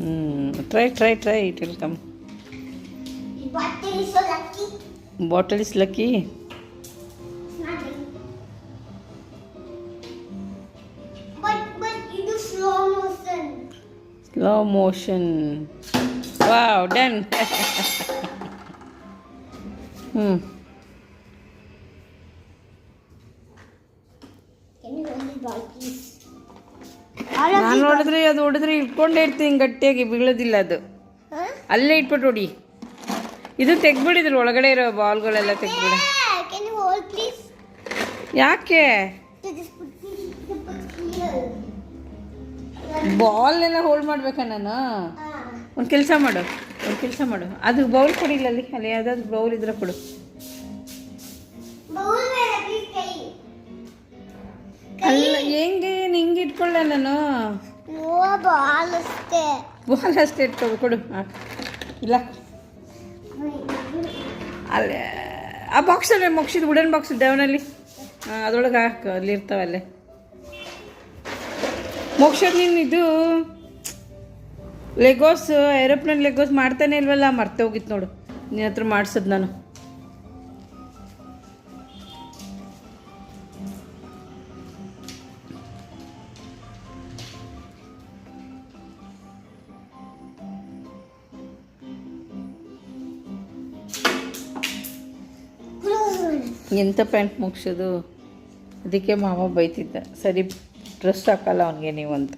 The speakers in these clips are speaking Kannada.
Try try try it will come bottle is lucky slow motion wow done hmm बाकी ನಾನು ನೋಡಿದ್ರೆ ಅದು ಹೊಡೆದ್ರೆ ಇಟ್ಕೊಂಡೇ ಇರ್ತೀನಿ ಗಟ್ಟಿಯಾಗಿ ಬೀಳೋದಿಲ್ಲ ಅದು. ಅಲ್ಲೇ ಇಟ್ಬಿಟ್ಟು ಹೊಡಿ. ಇದು ತೆಗ್ಬಿಡಿದ್ರು ಒಳಗಡೆ ಇರೋ ಬಾಲ್ಗಳೆಲ್ಲ ತೆಗ್ಬಿಡಿ ಯಾಕೆ? ಬಾಲ್ ಎಲ್ಲ ಹೋಲ್ಡ್ ಮಾಡ್ಬೇಕಾ ನಾನು. ಒಂದು ಕೆಲಸ ಮಾಡು ಒಂದು ಕೆಲಸ ಮಾಡು. ಅದು ಬೌಲ್ ಕೊಡಿಲ್ಲ ಅಲ್ಲಿ ಅಲ್ಲಿ ಯಾವುದಾದ್ರು ಬೌಲ್ ಇದ್ರೆ ಕೊಡು. ಇಟ್ಕೊಳ್ಳ ನಾನು. ಬಾಲ್ ಅಷ್ಟೇ. ಇಟ್ಕೊಡು ಕೊಡು. ಇಲ್ಲ. ಅಲ್ಲೇ ಆ ಬಾಕ್ಸಲ್ಲಿ ಮುಗಿಸಿದ ವುಡನ್ ಬಾಕ್ಸ್ ಹಾಂ ಅದ್ರೊಳಗೆ ಹಾಕು ಅಲ್ಲಿ ಇರ್ತಾವೆ ಅಲ್ಲೇ. ಮೋಕ್ಷದ್ ನೀನು ಇದು ಲೆಗೋಸ್ ಏರೋಪ್ಲೇನ್ ಲೆಗೋಸ್ ಮಾಡ್ತಾನೆ ಇಲ್ವಲ್ಲ ಮರ್ತೆ ಹೋಗಿತ್ತು ನೋಡು. ನಿನ್ನ ಹತ್ರ ಮಾಡಿಸೋದು ನಾನು. ಎಂಥ ಪ್ಯಾಂಟ್ ಮುಗಿಸೋದು. ಅದಕ್ಕೆ ಮಾವ ಬೈತಿದ್ದ. ಸರಿ ಡ್ರೆಸ್ ಹಾಕಲ್ಲ ಅವನಿಗೆ ನೀವು ಅಂತ.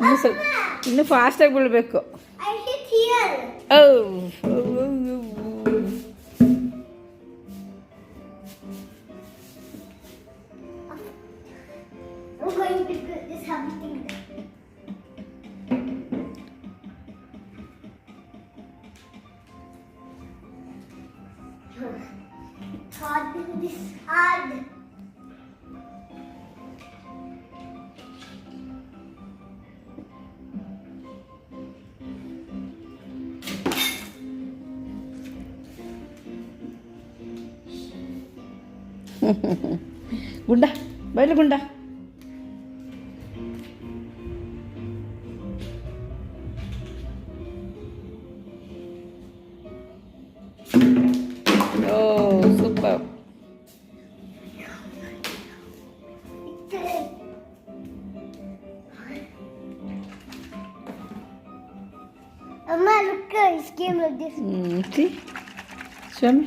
ಇನ್ನು ಸ್ವಲ್ಪ ಇನ್ನೂ ಫಾಸ್ಟಾಗಿ ಬೀಳಬೇಕು. ಓ It's hard. This is hard. ಗುಂಡ ಬಯಲು ಗುಂಡ ಓ Amma, look at this. Game like this. Swami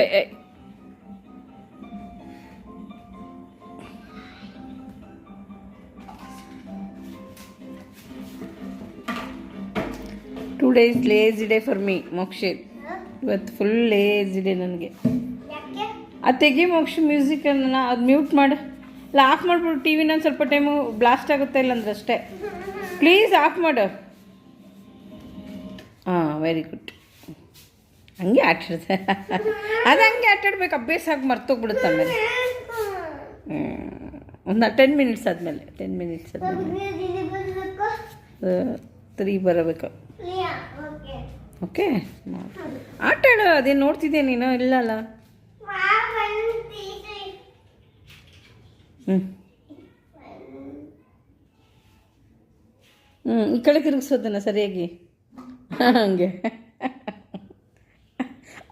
I I two days lazy day for me Mokshith? ಇವತ್ತು ಫುಲ್ ಲೇಜಿ ಡೇ ನನಗೆ. ಅದು ತೆಗಿ ಮೋಕ್ಷ ಮ್ಯೂಸಿಕನ್ನು ಅದು ಮ್ಯೂಟ್ ಮಾಡು. ಇಲ್ಲ ಆಫ್ ಮಾಡ್ಬಿಡು ಟಿ ವಿನ ಸ್ವಲ್ಪ ಟೈಮು ಬ್ಲಾಸ್ಟ್ ಆಗುತ್ತೆ ಇಲ್ಲಂದ್ರೆ ಅಷ್ಟೇ. ಪ್ಲೀಸ್ ಆಫ್ ಮಾಡು. ಹಾಂ ವೆರಿ ಗುಡ್ ಹಂಗೆ ಆಟಾಡ್ದೆ. ಅದು ಹಂಗೆ ಆಟಾಡ್ಬೇಕು, ಅಭ್ಯಾಸ ಆಗಿ ಮರ್ತೋಗ್ಬಿಡುತ್ತೆ ಆಮೇಲೆ. ಒಂದು ಟೆನ್ ಮಿನಿಟ್ಸ್ ಆದಮೇಲೆ ಟೆನ್ ಮಿನಿಟ್ಸ್ ಆದಮೇಲೆ. ತ್ರೀ ಬರಬೇಕು. ಓಕೆ ಆಟ ಆಡು, ಅದೇನು ನೋಡ್ತಿದ್ದೆ ನೀನು? ಇಲ್ಲಲ್ಲ ಹ್ಞೂ ಹ್ಞೂ ಈ ಕಡೆ ತಿರುಗಿಸೋದನ್ನ ಸರಿಯಾಗಿ. ಹಂಗೆ.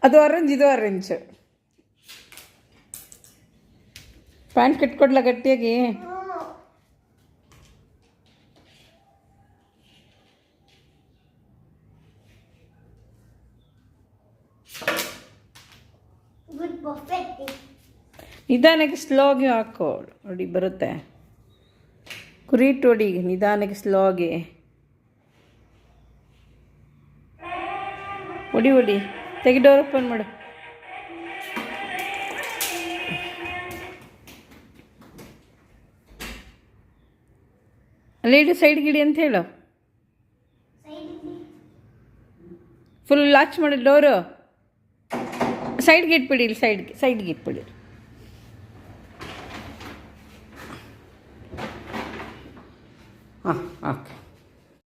ಅದು ಆರೆಂಜ್ ಇದು ಆರೆಂಜ್ ಪ್ಯಾಂಟ್ ಕಟ್ಕೊಡ್ಲ ಗಟ್ಟಿಯಾಗಿ. ಗುಡ್ ಪರ್ಫೆಕ್ಟ್ ನಿಧಾನಕ್ಕೆ ಸ್ಲೋಗಿ ಹಾಕೋ. ನೋಡಿ ಬರುತ್ತೆ. ಕುರಿಟ್ ಹೊಡಿ ನಿಧಾನಕ್ಕೆ ಸ್ಲೋಗಿ ಹೊಡಿ ಒಡಿ. ತೆಗಿ ಡೋರ್ ಓಪನ್ ಮಾಡು. ಅಲ್ಲಿ ಇಡು ಸೈಡ್ ಗಿಡಿ ಅಂತ ಹೇಳು. ಫುಲ್ ಲಾಚ್ ಮಾಡಿ ಡೋರು ಸೈಡ್ಗೆ ಇಟ್ಬಿಡಿ ಇಲ್ಲಿ ಸೈಡ್ಗೆ ಸೈಡ್ಗೆ ಇಟ್ಬಿಡಿ. ಹಾಂ ಓಕೆ